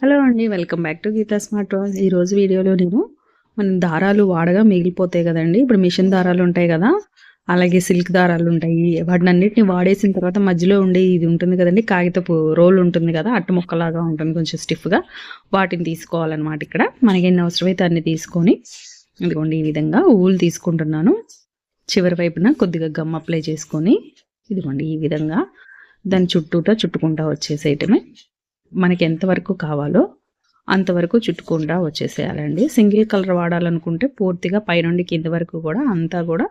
Hello అండి welcome back to Geetha smart watch. ఈ రోజు వీడియోలో నేను మనం దారాలు వాడగా మిగిలిపోతాయి కదండి. ఇప్పుడు మిషన్ దారాలు ఉంటాయి కదా అలాగే సిల్క్ దారాలు ఉంటాయి. వాటిని అన్నిటిని వాడేసిన తర్వాత మధ్యలో ఉండే ఇది ఉంటుంది కదండి కాగితపు రోల్ ఉంటుంది కదా అట్ట ముక్కలాగా ఉంటుంది కొంచెం స్టిఫ్గా వాటిని తీసుకోవాలన్నమాట ఇక్కడ. మనకి ఎన్ని అవసరమైతే అన్ని తీసుకొని ఇదిగోండి ఈ విధంగా ఊలు తీసుకుంటున్నాను. చివరి వైపున కొద్దిగా గమ్ అప్లై చేసుకొని ఇదిగోండి ఈ విధంగా. దాని చుట్టూట చుట్టుకుంటా వచ్చేసేయటమే మనకి ఎంతవరకు కావాలో అంతవరకు చుట్టుకుండా వచ్చేసేయాలండి. సింగిల్ కలర్ వాడాలనుకుంటే పూర్తిగా పైనుండి కింద వరకు కూడా అంతా కూడా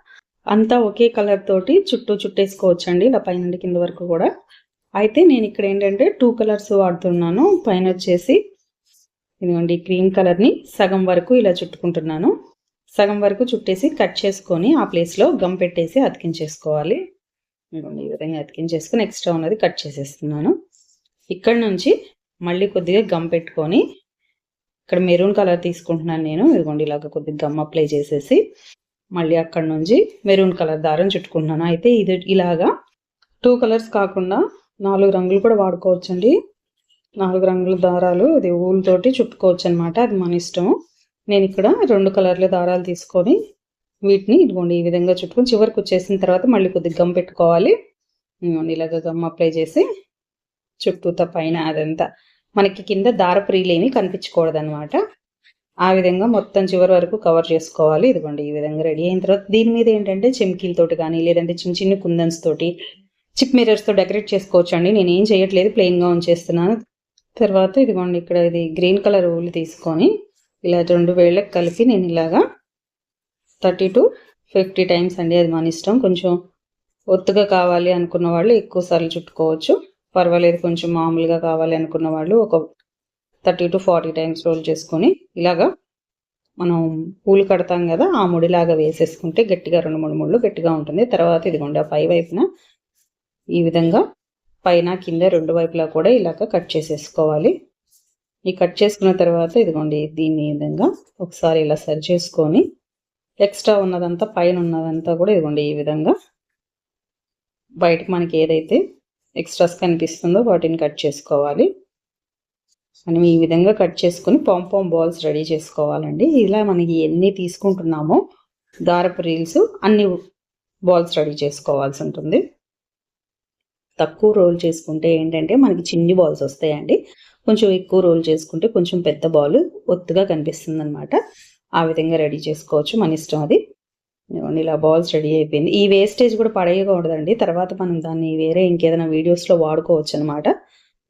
అంతా ఒకే కలర్ తోటి చుట్టూ చుట్టేసుకోవచ్చండి. ఇలా పైనుండి కింద వరకు కూడా. అయితే నేను ఇక్కడ ఏంటంటే టూ కలర్స్ వాడుతున్నాను. పైన వచ్చేసి ఇదిగోండి క్రీమ్ కలర్ని సగం వరకు ఇలా చుట్టుకుంటున్నాను. సగం వరకు చుట్టేసి కట్ చేసుకొని ఆ ప్లేస్లో గమ్ పెట్టేసి అతికించేసుకోవాలి. ఇదిగోండి ఈ విధంగా అతికించేసుకొని ఎక్స్ట్రా ఉన్నది కట్ చేసేస్తున్నాను. ఇక్కడ నుంచి మళ్ళీ కొద్దిగా గమ్ పెట్టుకొని ఇక్కడ మెరూన్ కలర్ తీసుకుంటున్నాను నేను. ఇదిగోండి ఇలాగ కొద్దిగా గమ్ అప్లై చేసేసి మళ్ళీ అక్కడ నుంచి మెరూన్ కలర్ దారం చుట్టుకుంటున్నాను. అయితే ఇది ఇలాగా టూ కలర్స్ కాకుండా నాలుగు రంగులు కూడా వాడుకోవచ్చండి. నాలుగు రంగుల దారాలు ఇది ఊళ్ళతోటి చుట్టుకోవచ్చు అనమాట అది మన ఇష్టం నేను ఇక్కడ రెండు కలర్ల దారాలు తీసుకొని వీటిని ఇదిగోండి ఈ విధంగా చుట్టుకొని చివరికి వచ్చేసిన తర్వాత మళ్ళీ కొద్దిగా గమ్ పెట్టుకోవాలి. ఇలాగ గమ్ అప్లై చేసి చుట్టూతా పైన అదంతా. మనకి కింద దారపు రీలేమి కనిపించకూడదు అనమాట ఆ విధంగా మొత్తం చివరి వరకు కవర్ చేసుకోవాలి. ఇదిగోండి ఈ విధంగా రెడీ అయిన తర్వాత దీని మీద ఏంటంటే చెమ్కీలతోటి కానీ లేదంటే చిన్న చిన్న కుందన్స్ తోటి చిప్ మిరర్స్తో డెకరేట్ చేసుకోవచ్చు అండి నేను ఏం చేయట్లేదు ప్లెయిన్గా ఉంచేస్తున్నాను. తర్వాత ఇదిగోండి ఇక్కడ ఇది గ్రీన్ కలర్ ఊలు తీసుకొని ఇలా రెండు వేళ్ళకి కలిపి నేను ఇలాగా థర్టీ టు ఫిఫ్టీ టైమ్స్ అండి. అది మన ఇష్టం. కొంచెం ఒత్తుగా కావాలి అనుకున్న వాళ్ళు ఎక్కువ సార్లు చుట్టుకోవచ్చు. పర్వాలేదు కొంచెం మామూలుగా కావాలి అనుకున్న వాళ్ళు ఒక thirty to forty times roll చేసుకొని ఇలాగా మనం పూలు కడతాం కదా ఆ ముడిలాగా వేసేసుకుంటే గట్టిగా రెండు మూడు ముళ్ళు గట్టిగా ఉంటుంది. తర్వాత ఇదిగోండి ఆ పై వైపున ఈ విధంగా పైన కింద రెండు వైపులా కూడా ఇలాగ కట్ చేసేసుకోవాలి. ఈ కట్ చేసుకున్న తర్వాత ఇదిగోండి దీన్ని విధంగా ఒకసారి ఇలా సరి చేసుకొని ఎక్స్ట్రా ఉన్నదంతా పైన ఉన్నదంతా కూడా ఇదిగోండి ఈ విధంగా బయటకు మనకి ఏదైతే ఎక్స్ట్రాస్ కనిపిస్తుందో వాటిని కట్ చేసుకోవాలి. మనం ఈ విధంగా కట్ చేసుకుని పాంపాం బాల్స్ రెడీ చేసుకోవాలండి. ఇలా మనకి ఎన్ని తీసుకుంటున్నామో దారపు రీల్స్ అన్ని బాల్స్ రెడీ చేసుకోవాల్సి ఉంటుంది. తక్కువ రోల్ చేసుకుంటే ఏంటంటే మనకి చిన్ని బాల్స్ వస్తాయండి. కొంచెం ఎక్కువ రోల్ చేసుకుంటే కొంచెం పెద్ద బాల్ ఒత్తుగా కనిపిస్తుంది అనమాట ఆ విధంగా రెడీ చేసుకోవచ్చు మన ఇష్టం అది. ఇదిగోండి ఇలా బాల్స్ రెడీ అయిపోయింది. ఈ వేస్టేజ్ కూడా పడేయకూడదండి. తర్వాత మనం దాన్ని వేరే ఇంకేదైనా వీడియోస్లో వాడుకోవచ్చు అనమాట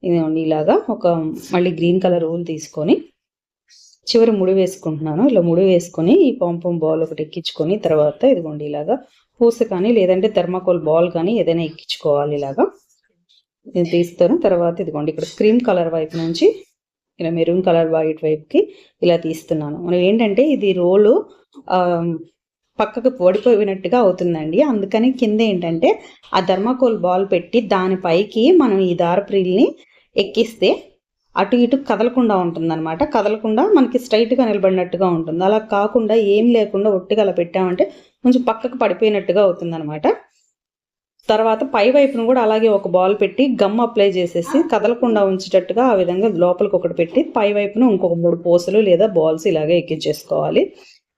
ఇదిగోండి ఇలాగా ఒక మళ్ళీ గ్రీన్ కలర్ రూల్ తీసుకొని చివరి ముడి వేసుకుంటున్నాను. ఇలా ముడి వేసుకొని ఈ పాంపం బాల్ ఒకటి ఎక్కించుకొని తర్వాత ఇదిగోండి ఇలాగా పూస కానీ లేదంటే థర్మాకోల్ బాల్ కానీ ఏదైనా ఎక్కించుకోవాలి ఇలాగా. ఇది తీస్తాను. తర్వాత ఇదిగోండి ఇక్కడ క్రీమ్ కలర్ వైపు నుంచి ఇలా మెరూన్ కలర్ వైట్ వైపుకి ఇలా తీస్తున్నాను. మనం ఏంటంటే ఇది రోలు పక్కకు ఓడిపోయినట్టుగా అవుతుందండి. అందుకని కింద ఏంటంటే ఆ ధర్మకోల్ బాల్ పెట్టి దానిపైకి మనం ఈ దారప్రీల్ని ఎక్కిస్తే అటు ఇటు కదలకుండా ఉంటుందన్నమాట. కదలకుండా మనకి స్ట్రైట్గా నిలబడినట్టుగా ఉంటుంది. అలా కాకుండా ఏం లేకుండా ఒట్టిగా అలా పెట్టామంటే కొంచెం పక్కకు పడిపోయినట్టుగా అవుతుందన్నమాట. తర్వాత పై వైపును కూడా అలాగే ఒక బాల్ పెట్టి గమ్ అప్లై చేసేసి కదలకుండా ఉంచేటట్టుగా ఆ విధంగా లోపలికి ఒకటి పెట్టి పై వైపున ఇంకొక మూడు పోసలు లేదా బాల్స్ ఇలాగే ఎక్కించేసుకోవాలి.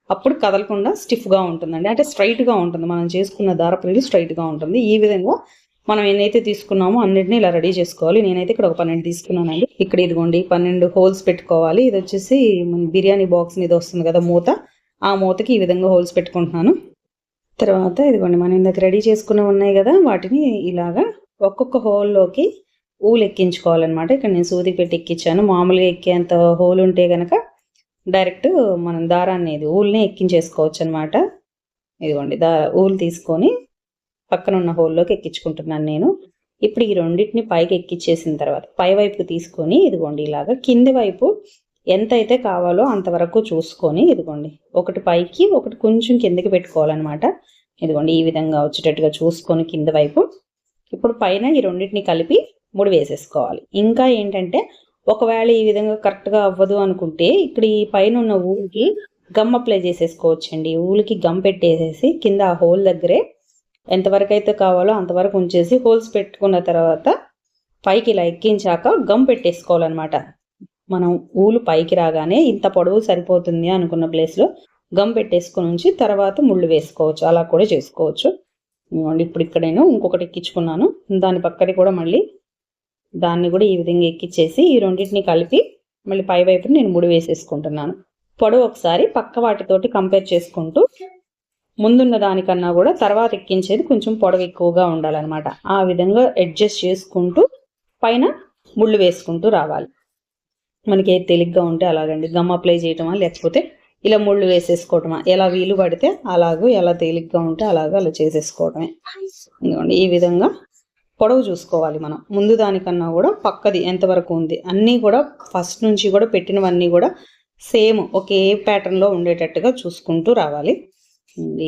అప్పుడు కదలకుండా స్టిఫ్గా ఉంటుందండి. అంటే స్ట్రైట్గా ఉంటుంది. మనం చేసుకున్న దారపు స్ట్రైట్గా ఉంటుంది. ఈ విధంగా మనం ఎన్నైతే తీసుకున్నామో అన్నిటిని ఇలా రెడీ చేసుకోవాలి. నేనైతే ఇక్కడ ఒక పన్నెండు తీసుకున్నానండి. ఇక్కడ ఇదిగోండి పన్నెండు హోల్స్ పెట్టుకోవాలి. ఇది వచ్చేసి బిర్యానీ బాక్స్ మీద వస్తుంది కదా మూత. ఆ మూతకి ఈ విధంగా హోల్స్ పెట్టుకుంటున్నాను. తర్వాత ఇదిగోండి మనం ఇందాక రెడీ చేసుకున్న ఉన్నాయి కదా వాటిని ఇలాగా ఒక్కొక్క హోల్లోకి ఊలు ఎక్కించుకోవాలన్నమాట. ఇక్కడ నేను సూది పెట్టి ఎక్కించాను మామూలుగా ఎక్కేంత హోల్ ఉంటే కనుక డైరెక్ట్ మనం దారాన్ని ఇది ఊల్ని ఎక్కించేసుకోవచ్చు అనమాట ఇదిగోండి దా ఊలు తీసుకొని పక్కన ఉన్న హోల్లోకి ఎక్కించుకుంటున్నాను నేను. ఇప్పుడు ఈ రెండింటిని పైకి ఎక్కించేసిన తర్వాత పై వైపుకి తీసుకొని ఇదిగోండి ఇలాగా కింది వైపు ఎంత అయితే కావాలో అంతవరకు చూసుకొని ఇదిగోండి ఒకటి పైకి ఒకటి కొంచెం కిందకి పెట్టుకోవాలన్నమాట ఇదిగోండి ఈ విధంగా వచ్చేటట్టుగా చూసుకొని కింద వైపు. ఇప్పుడు పైన ఈ రెండింటిని కలిపి ముడి వేసేసుకోవాలి. ఇంకా ఏంటంటే ఒకవేళ ఈ విధంగా కరెక్ట్గా అవ్వదు అనుకుంటే ఇక్కడ ఈ పైన ఉన్న ఊలికి గమ్ అప్లై చేసేసుకోవచ్చండి ఊలికి గమ్ పెట్టేసేసి కింద ఆ హోల్ దగ్గరే ఎంతవరకు అయితే కావాలో అంతవరకు ఉంచేసి హోల్స్ పెట్టుకున్న తర్వాత పైకి ఇలా ఎక్కించాక గమ్ పెట్టేసుకోవాలన్నమాట. మనం ఊలు పైకి రాగానే ఇంత పొడవు సరిపోతుంది అనుకున్న ప్లేస్లో గమ్ పెట్టేసుకుని ఉంచి తర్వాత ముళ్ళు వేసుకోవచ్చు. అలా కూడా చేసుకోవచ్చు. ఇప్పుడు ఇక్కడ నేను ఇంకొకటి ఎక్కించుకున్నాను. దాని పక్కన కూడా మళ్ళీ దాన్ని కూడా ఈ విధంగా ఎక్కిచ్చేసి ఈ రెండింటిని కలిపి మళ్ళీ పై వైపున నేను ముడి వేసేసుకుంటున్నాను. పొడవు ఒకసారి పక్క వాటితోటి కంపేర్ చేసుకుంటూ ముందున్న దానికన్నా కూడా తర్వాత ఎక్కించేది కొంచెం పొడవు ఎక్కువగా ఉండాలన్నమాట. ఆ విధంగా అడ్జస్ట్ చేసుకుంటూ పైన ముళ్ళు వేసుకుంటూ రావాలి. మనకి ఏది తేలిగ్గా ఉంటే అలాగండి. గమ్ అప్లై చేయటమా లేకపోతే ఇలా ముళ్ళు వేసేసుకోవటమా ఎలా వీలు పడితే అలాగూ ఎలా తేలిగ్గా ఉంటే అలాగూ అలా చేసేసుకోవటమే. ఈ విధంగా పొడవు చూసుకోవాలి మనం. ముందు దానికన్నా కూడా పక్కది ఎంతవరకు ఉంది. అన్నీ కూడా ఫస్ట్ నుంచి కూడా పెట్టినవన్నీ కూడా సేమ్ ఒకే ప్యాటర్న్లో ఉండేటట్టుగా చూసుకుంటూ రావాలి.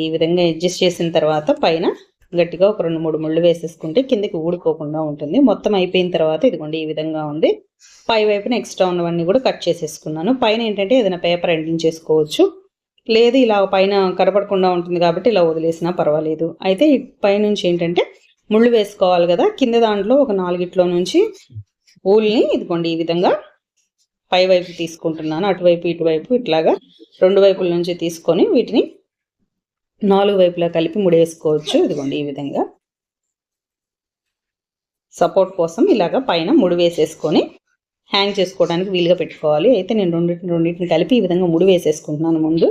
ఈ విధంగా అడ్జస్ట్ చేసిన తర్వాత పైన గట్టిగా ఒక రెండు మూడు ముళ్ళు వేసేసుకుంటే కిందకి ఊడిపోకుండా ఉంటుంది. మొత్తం అయిపోయిన తర్వాత ఇదిగోండి ఈ విధంగా ఉంది. పై వైపున ఎక్స్ట్రా ఉన్నవన్నీ కూడా కట్ చేసేసుకున్నాను. పైన ఏంటంటే ఏదైనా పేపర్ ఎండింగ్ చేసుకోవచ్చు. లేదు ఇలా పైన కనపడకుండా ఉంటుంది కాబట్టి ఇలా వదిలేసినా పర్వాలేదు. అయితే పైనుంచి ఏంటంటే ముళ్ళు వేసుకోవాలి కదా కింద దాంట్లో ఒక నాలుగిట్లో నుంచి ఊల్ని ఇదిగోండి ఈ విధంగా పై వైపు తీసుకుంటున్నాను అటువైపు ఇటువైపు ఇట్లాగా రెండు వైపుల నుంచి తీసుకొని వీటిని నాలుగు వైపులా కలిపి ముడేసుకోవచ్చు. ఇదిగోండి ఈ విధంగా సపోర్ట్ కోసం ఇలాగ పైన ముడి వేసేసుకొని హ్యాంగ్ చేసుకోవడానికి వీలుగా పెట్టుకోవాలి. అయితే నేను రెండింటిని రెండింటిని కలిపి ఈ విధంగా ముడి వేసేసుకుంటున్నాను. ముందు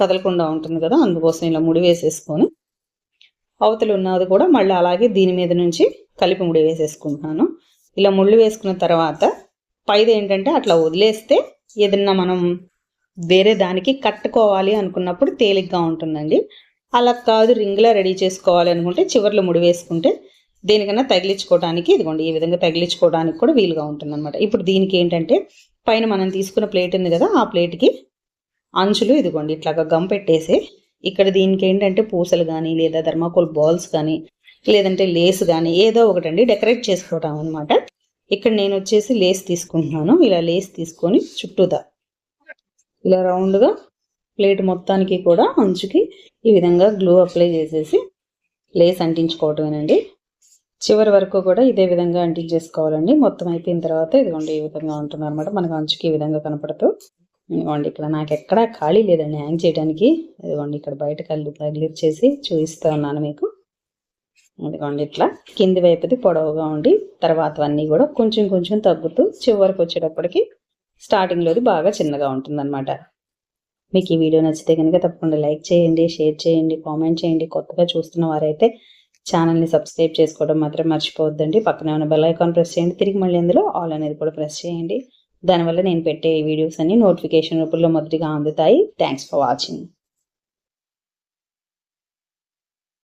కదలకుండా ఉంటుంది కదా అందుకోసం ఇలా ముడి వేసేసుకొని అవతలు ఉన్నది కూడా మళ్ళీ అలాగే దీని మీద నుంచి కలిపి ముడి వేసేసుకుంటున్నాను. ఇలా ముళ్ళు వేసుకున్న తర్వాత పైది ఏంటంటే అట్లా వదిలేస్తే ఏదన్నా మనం వేరే దానికి కట్టుకోవాలి అనుకున్నప్పుడు తేలిగ్గా ఉంటుందండి. అలా కాదు రింగ్లా రెడీ చేసుకోవాలి అనుకుంటే చివర్లో ముడి వేసుకుంటే దేనికన్నా తగిలించుకోవడానికి ఇదిగోండి ఈ విధంగా తగిలించుకోవడానికి కూడా వీలుగా ఉంటుందన్నమాట. ఇప్పుడు దీనికి ఏంటంటే పైన మనం తీసుకున్న ప్లేట్ ఉంది కదా ఆ ప్లేట్కి అంచులు ఇదిగోండి ఇట్లాగా గమ్ పెట్టేసి ఇక్కడ దీనికి ఏంటంటే పూసలు కానీ లేదా ధర్మాకోల్ బాల్స్ కానీ లేదంటే లేస్ కానీ ఏదో ఒకటండి డెకరేట్ చేసుకోవటం అనమాట ఇక్కడ నేను వచ్చేసి లేస్ తీసుకుంటున్నాను. ఇలా లేస్ తీసుకొని చుట్టూదా ఇలా రౌండ్గా ప్లేట్ మొత్తానికి కూడా అంచుకి ఈ విధంగా గ్లూ అప్లై చేసేసి లేస్ అంటించుకోవటమేనండి. చివరి వరకు కూడా ఇదే విధంగా అంటించేసుకోవాలండి. మొత్తం అయిపోయిన తర్వాత ఇదిగోండి ఈ విధంగా ఉంటుంది అనమాట మనకు అంచుకి ఈ విధంగా కనపడుతూ ఇదిగోండి ఇక్కడ నాకు ఎక్కడా ఖాళీ లేదండి హ్యాంగ్ చేయడానికి ఇదిగోండి ఇక్కడ బయట కళ్ళు తగిలిచ్చేసి చూపిస్తూ ఉన్నాను మీకు. ఇదిగోండి ఇట్లా కింది వైపుది పొడవుగా ఉండి తర్వాత అన్నీ కూడా కొంచెం కొంచెం తగ్గుతూ చివరికి వచ్చేటప్పటికి స్టార్టింగ్లోది బాగా చిన్నగా ఉంటుందన్నమాట. మీకు ఈ వీడియో నచ్చితే కనుక తప్పకుండా లైక్ చేయండి షేర్ చేయండి కామెంట్ చేయండి. కొత్తగా చూస్తున్న వారైతే ఛానల్ని సబ్స్క్రైబ్ చేసుకోవడం మాత్రం మర్చిపోవద్దండి. పక్కనే ఉన్న బెల్ ఐకాన్ ప్రెస్ చేయండి. తిరిగి మళ్ళీ అందులో ఆల్ అనేది కూడా ప్రెస్ చేయండి. దానివల్ల నేను పెట్టే వీడియోస్ అన్ని నోటిఫికేషన్ రూపంలో మొదటిగా అందుతాయి. Thanks for watching